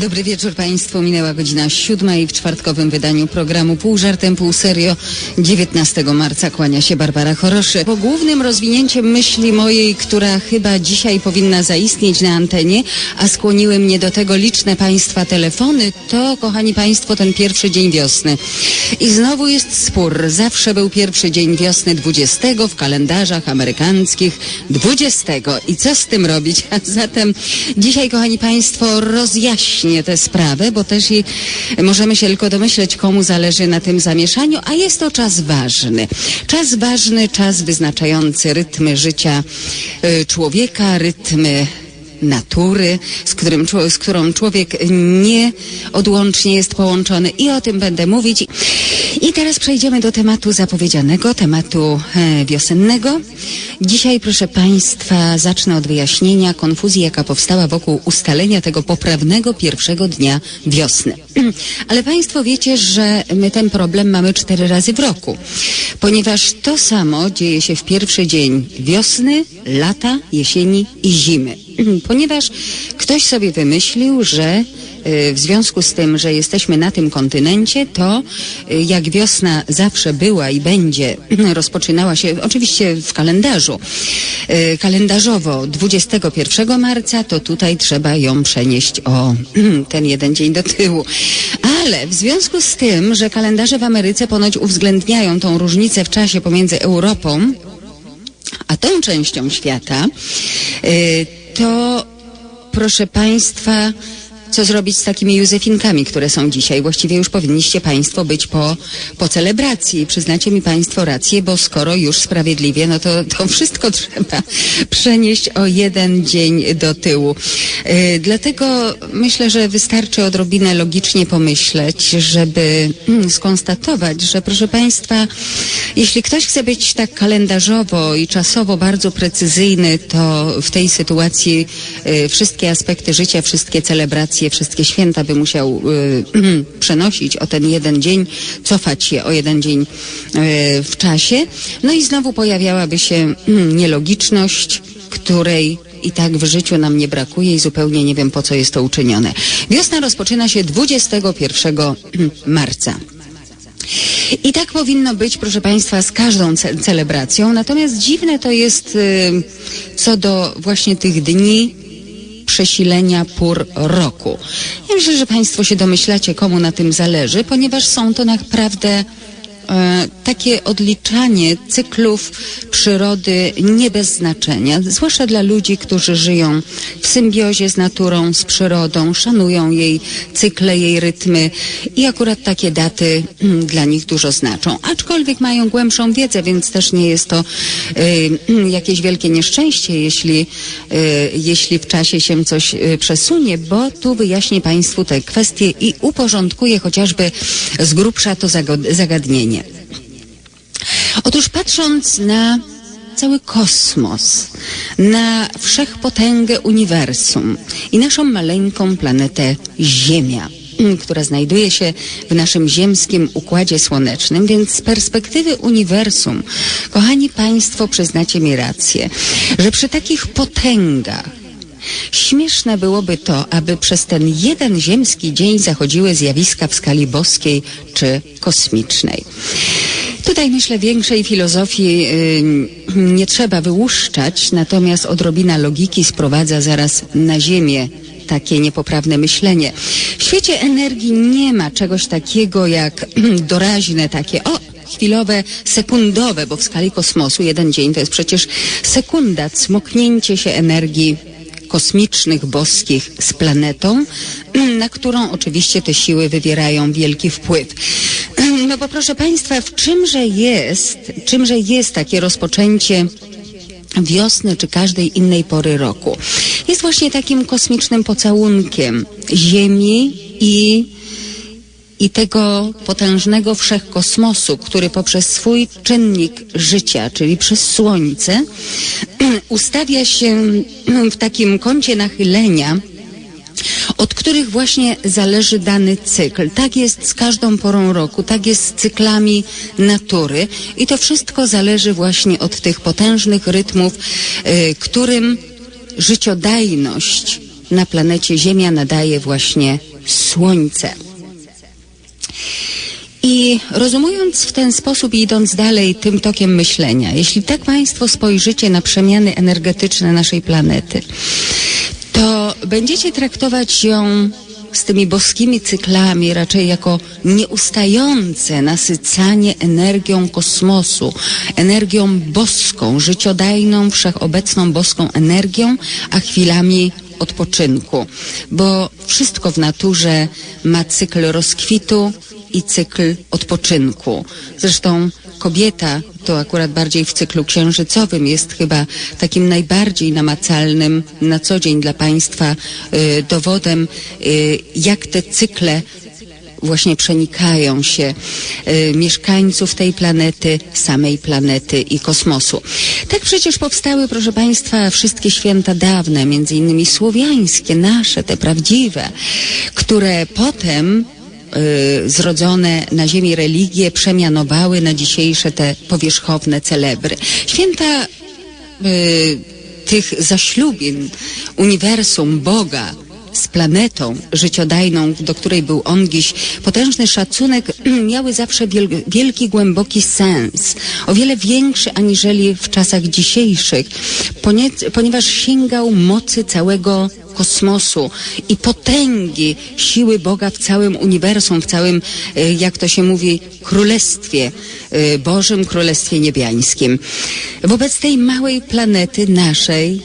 Dobry wieczór Państwu. Minęła godzina siódma i w czwartkowym wydaniu programu Pół żartem, pół serio 19 marca kłania się Barbara Choroszy. Po głównym rozwinięciem myśli mojej, która chyba dzisiaj powinna zaistnieć na antenie, a skłoniły mnie do tego liczne Państwa telefony, to, kochani Państwo, ten pierwszy dzień wiosny. I znowu jest spór. Zawsze był pierwszy dzień wiosny 20 w kalendarzach amerykańskich 20. I co z tym robić? A zatem dzisiaj, kochani Państwo, rozjaśnię tę sprawę, bo też i możemy się tylko domyśleć, komu zależy na tym zamieszaniu, a jest to czas ważny. Czas ważny, czas wyznaczający rytmy życia y, człowieka, rytmy natury, z, którym, z którą człowiek nieodłącznie jest połączony i o tym będę mówić. I teraz przejdziemy do tematu zapowiedzianego, tematu e, wiosennego. Dzisiaj, proszę Państwa, zacznę od wyjaśnienia konfuzji, jaka powstała wokół ustalenia tego poprawnego pierwszego dnia wiosny. Ale Państwo wiecie, że my ten problem mamy cztery razy w roku, ponieważ to samo dzieje się w pierwszy dzień wiosny, lata, jesieni i zimy. Ponieważ ktoś sobie wymyślił, że y, w związku z tym, że jesteśmy na tym kontynencie, to y, jak wiosna zawsze była i będzie, rozpoczynała się oczywiście w kalendarzu, y, kalendarzowo 21 marca, to tutaj trzeba ją przenieść o ten jeden dzień do tyłu. Ale w związku z tym, że kalendarze w Ameryce ponoć uwzględniają tą różnicę w czasie pomiędzy Europą a tą częścią świata, to proszę Państwa, co zrobić z takimi Józefinkami, które są dzisiaj. Właściwie już powinniście Państwo być po, po celebracji. Przyznacie mi Państwo rację, bo skoro już sprawiedliwie, no to, to wszystko trzeba przenieść o jeden dzień do tyłu. Yy, dlatego myślę, że wystarczy odrobinę logicznie pomyśleć, żeby mm, skonstatować, że proszę Państwa, jeśli ktoś chce być tak kalendarzowo i czasowo bardzo precyzyjny, to w tej sytuacji yy, wszystkie aspekty życia, wszystkie celebracje wszystkie święta by musiał y, przenosić o ten jeden dzień, cofać się o jeden dzień y, w czasie. No i znowu pojawiałaby się y, nielogiczność, której i tak w życiu nam nie brakuje i zupełnie nie wiem po co jest to uczynione. Wiosna rozpoczyna się 21 marca. I tak powinno być, proszę Państwa, z każdą ce celebracją. Natomiast dziwne to jest y, co do właśnie tych dni przesilenia pór roku. Ja myślę, że Państwo się domyślacie, komu na tym zależy, ponieważ są to naprawdę takie odliczanie cyklów przyrody nie bez znaczenia, zwłaszcza dla ludzi, którzy żyją w symbiozie z naturą, z przyrodą, szanują jej cykle, jej rytmy i akurat takie daty mm, dla nich dużo znaczą. Aczkolwiek mają głębszą wiedzę, więc też nie jest to y, jakieś wielkie nieszczęście, jeśli, y, jeśli w czasie się coś przesunie, bo tu wyjaśnię Państwu te kwestie i uporządkuję chociażby z grubsza to zagadnienie. Otóż patrząc na cały kosmos, na wszechpotęgę uniwersum i naszą maleńką planetę Ziemia, która znajduje się w naszym ziemskim układzie słonecznym, więc z perspektywy uniwersum, kochani Państwo, przyznacie mi rację, że przy takich potęgach Śmieszne byłoby to, aby przez ten jeden ziemski dzień zachodziły zjawiska w skali boskiej czy kosmicznej. Tutaj myślę większej filozofii nie trzeba wyłuszczać, natomiast odrobina logiki sprowadza zaraz na ziemię takie niepoprawne myślenie. W świecie energii nie ma czegoś takiego jak doraźne takie o chwilowe, sekundowe, bo w skali kosmosu jeden dzień to jest przecież sekunda, cmoknięcie się energii kosmicznych, boskich z planetą, na którą oczywiście te siły wywierają wielki wpływ. No bo proszę Państwa, w czymże jest, czymże jest takie rozpoczęcie wiosny czy każdej innej pory roku? Jest właśnie takim kosmicznym pocałunkiem Ziemi i i tego potężnego wszechkosmosu, który poprzez swój czynnik życia, czyli przez Słońce, ustawia się w takim kącie nachylenia, od których właśnie zależy dany cykl. Tak jest z każdą porą roku, tak jest z cyklami natury i to wszystko zależy właśnie od tych potężnych rytmów, y, którym życiodajność na planecie Ziemia nadaje właśnie Słońce. I rozumując w ten sposób i idąc dalej tym tokiem myślenia, jeśli tak Państwo spojrzycie na przemiany energetyczne naszej planety, będziecie traktować ją z tymi boskimi cyklami raczej jako nieustające nasycanie energią kosmosu, energią boską, życiodajną, wszechobecną boską energią, a chwilami odpoczynku, bo wszystko w naturze ma cykl rozkwitu i cykl odpoczynku. Zresztą kobieta to akurat bardziej w cyklu księżycowym jest chyba takim najbardziej namacalnym na co dzień dla Państwa y, dowodem, y, jak te cykle właśnie przenikają się y, mieszkańców tej planety, samej planety i kosmosu. Tak przecież powstały, proszę Państwa, wszystkie święta dawne, między innymi słowiańskie, nasze, te prawdziwe, które potem y, zrodzone na ziemi religie przemianowały na dzisiejsze te powierzchowne celebry. Święta y, tych zaślubin uniwersum Boga z planetą życiodajną, do której był on dziś potężny szacunek, miały zawsze wiel wielki, głęboki sens. O wiele większy aniżeli w czasach dzisiejszych, ponieważ sięgał mocy całego kosmosu i potęgi siły Boga w całym uniwersum, w całym, e, jak to się mówi, królestwie e, Bożym, królestwie niebiańskim. Wobec tej małej planety naszej,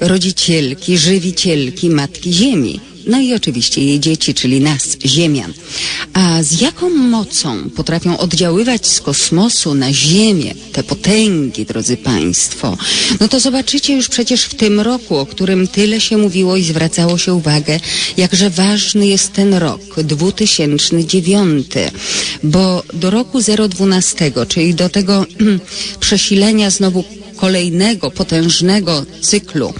rodzicielki, żywicielki Matki Ziemi. No i oczywiście jej dzieci, czyli nas, Ziemian. A z jaką mocą potrafią oddziaływać z kosmosu na Ziemię te potęgi, drodzy Państwo? No to zobaczycie już przecież w tym roku, o którym tyle się mówiło i zwracało się uwagę, jakże ważny jest ten rok, 2009, bo do roku 012, czyli do tego przesilenia znowu kolejnego potężnego cyklu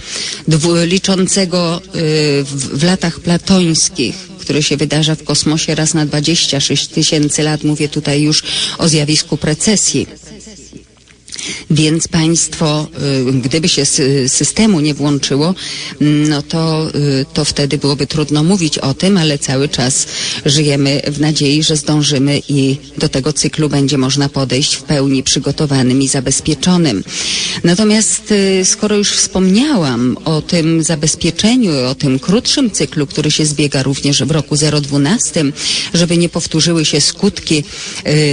liczącego y, w, latach platońskich, który się wydarza w kosmosie raz na 26 tysięcy lat. Mówię tutaj już o zjawisku precesji. Więc państwo, y, gdyby się systemu nie włączyło, no to, y, to wtedy byłoby trudno mówić o tym, ale cały czas żyjemy w nadziei, że zdążymy i do tego cyklu będzie można podejść w pełni przygotowanym i zabezpieczonym. Natomiast y, skoro już wspomniałam o tym zabezpieczeniu, o tym krótszym cyklu, który się zbiega również w roku 012, żeby nie powtórzyły się skutki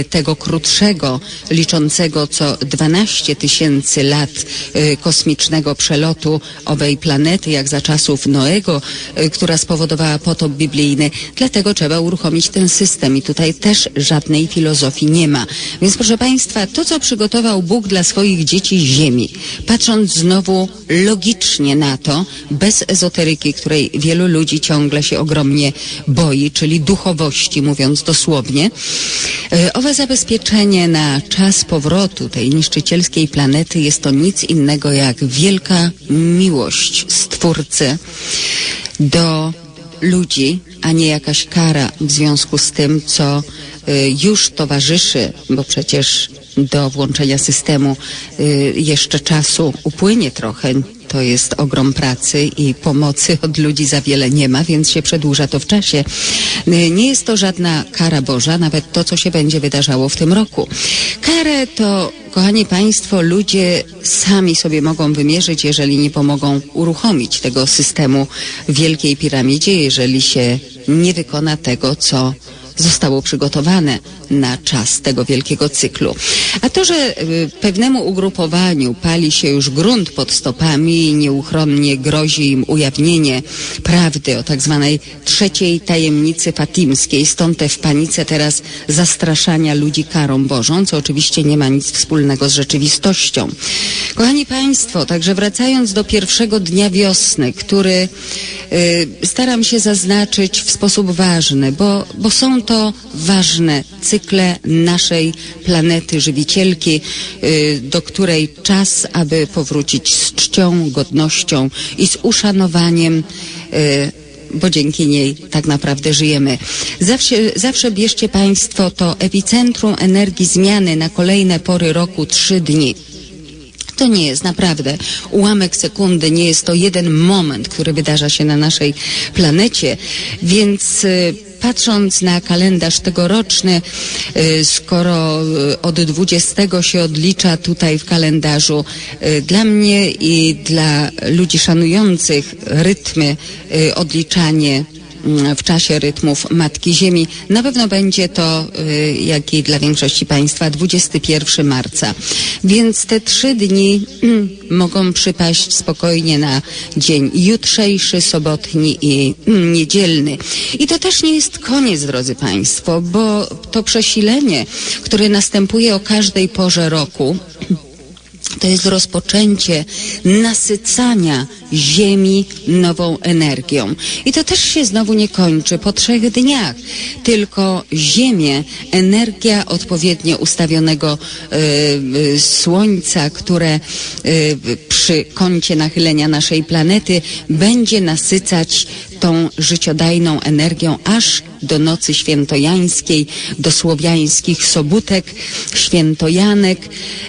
tego krótszego, liczącego co 12 tysięcy lat y, kosmicznego przelotu owej planety, jak za czasów Noego, y, która spowodowała potop biblijny. Dlatego trzeba uruchomić ten system i tutaj też żadnej filozofii nie ma. Więc proszę Państwa, to co przygotował Bóg dla swoich dzieci Ziemi, patrząc znowu logicznie na to, bez ezoteryki, której wielu ludzi ciągle się ogromnie boi, czyli duchowości, mówiąc dosłownie, y, owe zabezpieczenie na czas powrotu tej niszczycielskiej planety jest to nic innego jak wielka miłość Stwórcy do ludzi, a nie jakaś kara w związku z tym, co y, już towarzyszy, bo przecież do włączenia systemu y, jeszcze czasu upłynie trochę, to jest ogrom pracy i pomocy od ludzi za wiele nie ma, więc się przedłuża to w czasie. Nie jest to żadna kara Boża, nawet to, co się będzie wydarzało w tym roku. Karę to, kochani Państwo, ludzie sami sobie mogą wymierzyć, jeżeli nie pomogą uruchomić tego systemu Wielkiej Piramidzie, jeżeli się nie wykona tego, co zostało przygotowane na czas tego wielkiego cyklu. A to, że y, pewnemu ugrupowaniu pali się już grunt pod stopami i nieuchronnie grozi im ujawnienie prawdy o tak zwanej trzeciej tajemnicy fatimskiej, stąd te w panice teraz zastraszania ludzi karą Bożą, co oczywiście nie ma nic wspólnego z rzeczywistością. Kochani Państwo, także wracając do pierwszego dnia wiosny, który y, staram się zaznaczyć w sposób ważny, bo, bo są to ważne cykle naszej planety żywicielki, y, do której czas, aby powrócić z czcią, godnością i z uszanowaniem y, bo dzięki niej tak naprawdę żyjemy. Zawsze, zawsze bierzcie Państwo to epicentrum energii zmiany na kolejne pory roku trzy dni. To nie jest naprawdę ułamek sekundy, nie jest to jeden moment, który wydarza się na naszej planecie, więc y, patrząc na kalendarz tegoroczny, y, skoro y, od 20 się odlicza tutaj w kalendarzu, y, dla mnie i dla ludzi szanujących rytmy, odliczanie w czasie rytmów Matki Ziemi. Na pewno będzie to, y, jak i dla większości Państwa, 21 marca. Więc te trzy dni mm, mogą przypaść spokojnie na dzień jutrzejszy, sobotni i mm, niedzielny. I to też nie jest koniec, drodzy Państwo, bo to przesilenie, które następuje o każdej porze roku, to jest rozpoczęcie nasycania Ziemi nową energią. I to też się znowu nie kończy po trzech dniach, tylko Ziemię, energia odpowiednio ustawionego y, y, Słońca, które y, przy kącie nachylenia naszej planety będzie nasycać tą życiodajną energią aż do nocy świętojańskiej, do słowiańskich sobótek, świętojanek.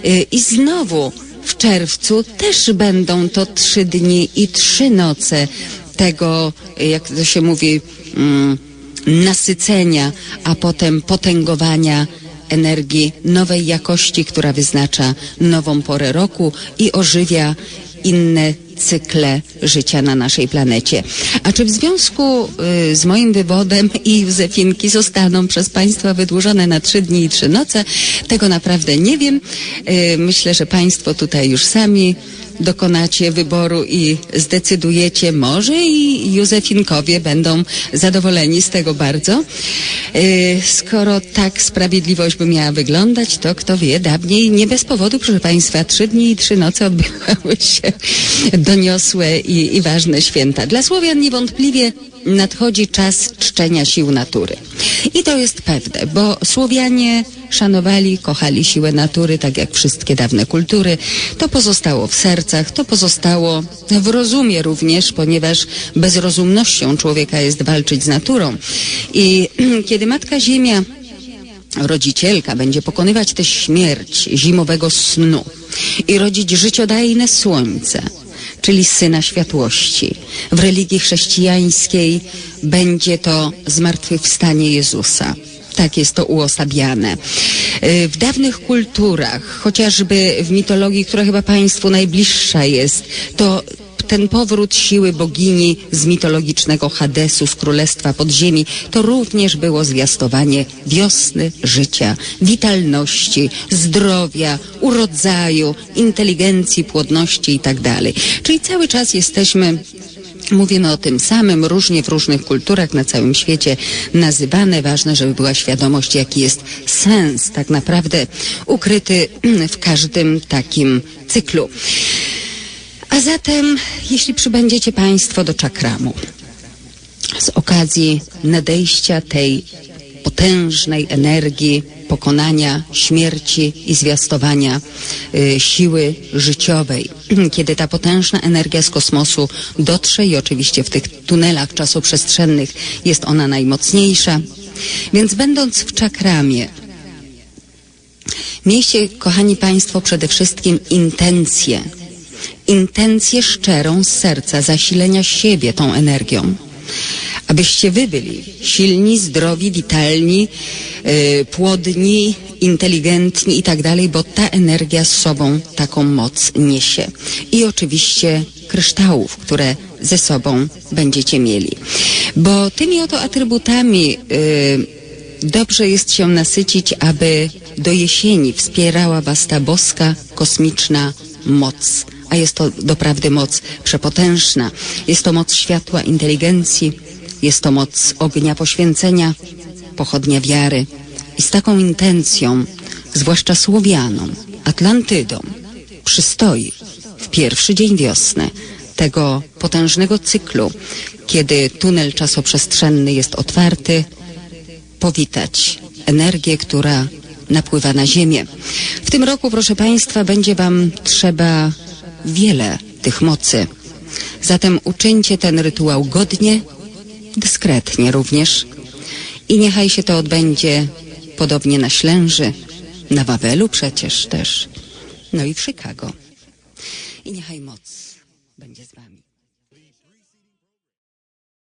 Y, i znowu w czerwcu też będą to trzy dni i trzy noce tego, jak to się mówi, mm, nasycenia, a potem potęgowania energii nowej jakości, która wyznacza nową porę roku i ożywia inne cykle życia na naszej planecie. A czy w związku y, z moim wywodem i Józefinki zostaną przez Państwa wydłużone na trzy dni i trzy noce? Tego naprawdę nie wiem. Y, myślę, że Państwo tutaj już sami dokonacie wyboru i zdecydujecie, może i Józefinkowie będą zadowoleni z tego bardzo. Yy, skoro tak sprawiedliwość by miała wyglądać, to kto wie, dawniej nie bez powodu, proszę Państwa, trzy dni i trzy noce odbywały się doniosłe i, i ważne święta. Dla Słowian niewątpliwie nadchodzi czas czczenia sił natury. I to jest pewne, bo Słowianie szanowali, kochali siłę natury, tak jak wszystkie dawne kultury. To pozostało w sercach, to pozostało w rozumie również, ponieważ bezrozumnością człowieka jest walczyć z naturą. I kiedy Matka Ziemia rodzicielka będzie pokonywać tę śmierć zimowego snu i rodzić życiodajne słońce, czyli Syna Światłości. W religii chrześcijańskiej będzie to zmartwychwstanie Jezusa. Tak jest to uosabiane. Y, W dawnych kulturach, chociażby w mitologii, która chyba Państwu najbliższa jest, to ten powrót siły bogini z mitologicznego Hadesu, z Królestwa Podziemi, to również było zwiastowanie wiosny, życia, witalności, zdrowia, urodzaju, inteligencji, płodności itd. Czyli cały czas jesteśmy Mówimy o tym samym, różnie w różnych kulturach na całym świecie nazywane. Ważne, żeby była świadomość, jaki jest sens tak naprawdę ukryty w każdym takim cyklu. A zatem, jeśli przybędziecie Państwo do czakramu, z okazji nadejścia tej potężnej energii pokonania śmierci i zwiastowania y, siły życiowej. Kiedy ta potężna energia z kosmosu dotrze i oczywiście w tych tunelach czasoprzestrzennych jest ona najmocniejsza. Więc będąc w czakramie, miejcie, kochani Państwo, przede wszystkim intencję. Intencję szczerą z serca zasilenia siebie tą energią abyście wy byli silni, zdrowi, witalni, yy, płodni, inteligentni i tak dalej, bo ta energia z sobą taką moc niesie. I oczywiście kryształów, które ze sobą będziecie mieli. Bo tymi oto atrybutami yy, dobrze jest się nasycić, aby do jesieni wspierała was ta boska, kosmiczna moc. A jest to doprawdy moc przepotężna. Jest to moc światła, inteligencji, jest to moc ognia poświęcenia, pochodnia wiary. I z taką intencją, zwłaszcza Słowianom, Atlantydom, przystoi w pierwszy dzień wiosny tego potężnego cyklu, kiedy tunel czasoprzestrzenny jest otwarty, powitać energię, która napływa na Ziemię. W tym roku, proszę Państwa, będzie Wam trzeba wiele tych mocy. Zatem uczyńcie ten rytuał godnie, dyskretnie również i niechaj się to odbędzie podobnie na Ślęży, na Wawelu przecież też, no i w Chicago. i niechaj moc będzie z wami.